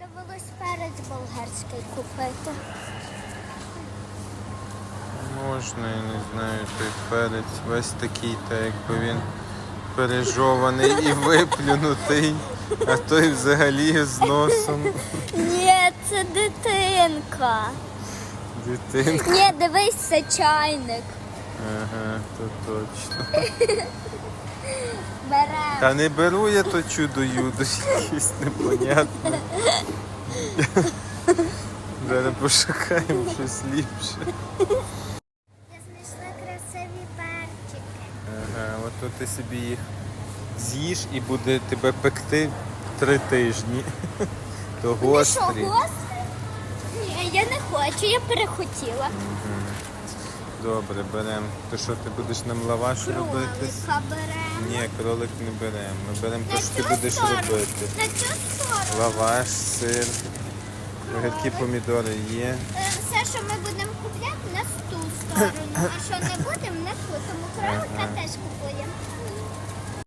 довелось перець болгарський купити. Можна, я не знаю, той перець весь такий, та якби він пережований і виплюнутий, а той взагалі з носом Ні, це дитинка. дитинка. Ні, дивись, це чайник. Ага, то точно. Беремо. Та не беру я то чудо-юдо, якесь непонятне. Зараз пошукаємо щось ліпше. Я знайшла красиві перчики. Ага, от то ти собі їх з'їш і буде тебе пекти три тижні. То гострі. Ні, я не хочу, я перехотіла. Добре, беремо. То що ти будеш нам лаваш робити? Кролика беремо. Ні, кролик не беремо. Ми беремо те, що ти будеш робити. На цю сторону. Лаваш, сир, огірки, помідори є. Е, Все, що ми будемо купляти, на ту сторону. А що не будемо, на ту. Тому кролика теж купуємо.